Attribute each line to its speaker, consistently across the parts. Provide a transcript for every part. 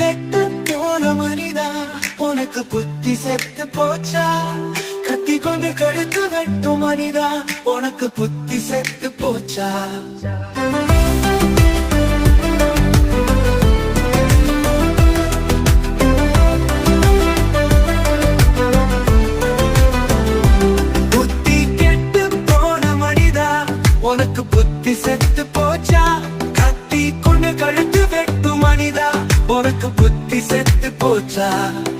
Speaker 1: கெட்டு போன மனிதா? உனக்கு புத்தி செத்து போச்சா? கத்தி கொண்டு கழுத்து வெட்டும் மனிதா? உனக்கு புத்தி செத்து போச்சா? உனக்கு புத்தி செத்து போச்சா? கத்தி கொண்டு கழுத்து வெட்டு மனிதா? உனக்கு புத்தி செத்து போச்சா?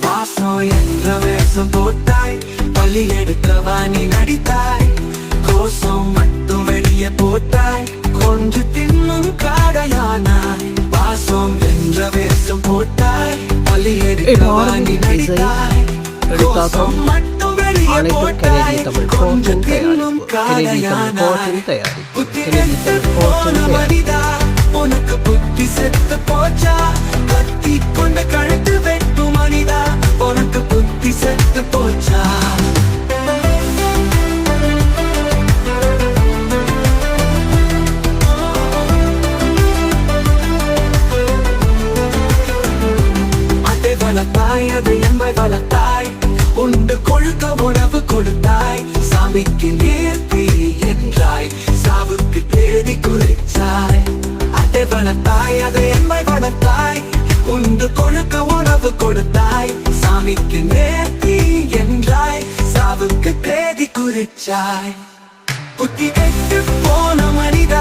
Speaker 1: பாசம் என்ற வேஷம் போட்டாய்? பள்ளி எடுக்கவா நீ நடித்தாய்? கோசம் மட்டும் வெளியே போட்டாய். கொஞ்சு தின்னும் காடையானாய். பாசம் என்ற வேஷம் போட்டாய்? பள்ளி எடுக்கவா நீ நடித்தாய்? கோசம் மட்டும் வெளியே போட்டாய். கொஞ்சு தின்னும் காடையானாய்.
Speaker 2: தயாரிப்பு
Speaker 1: புத்தி வளர்த்தாய் அது எம்மை வளர்த்தாய் உண்டு கொழுக்க உணவு கொடுத்தாய். சாமிக்கு நேர்த்தி என்றாய். சாவுக்கு தேடி குறிச்சாய் அதை வளர்த்தாய் அது எம்மை வளர்த்தாய் உண்டு கொழுக்க உணவு கொடுத்தாய். சாமிக்கு நேர்த்தி என்றாய். சாவுக்கு தேடி குறிச்சாய் புத்தி கெட்டு போன மனிதன்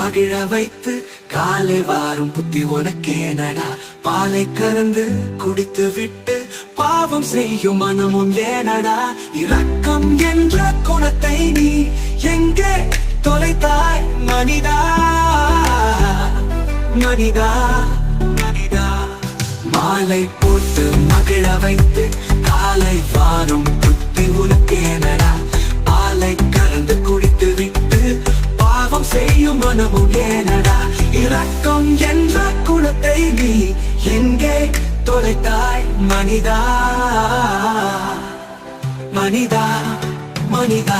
Speaker 1: மகிழ வைத்து காலை வாரும் புத்தி உனக்கேனடா. பாலை கறந்து குடித்து விட்டு பாவம் செய்யும் மனமும் ஏனடா இரக்கம் என்ற குணத்தை நீ எங்கே தொலைத்தாய்? மனிதா மனிதா மனிதா. மாலை போட்டு மகிழ வைத்து மனமும் ஏனடா இரக்கம் என்ற குணத்தை நீ எங்கே தொலைத்தாய் மனிதா மனிதா மனிதா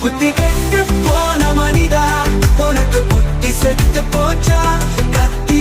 Speaker 1: புத்தி கெட்டு போன மனிதா உனக்கு புத்தி செத்து போச்சா கத்தி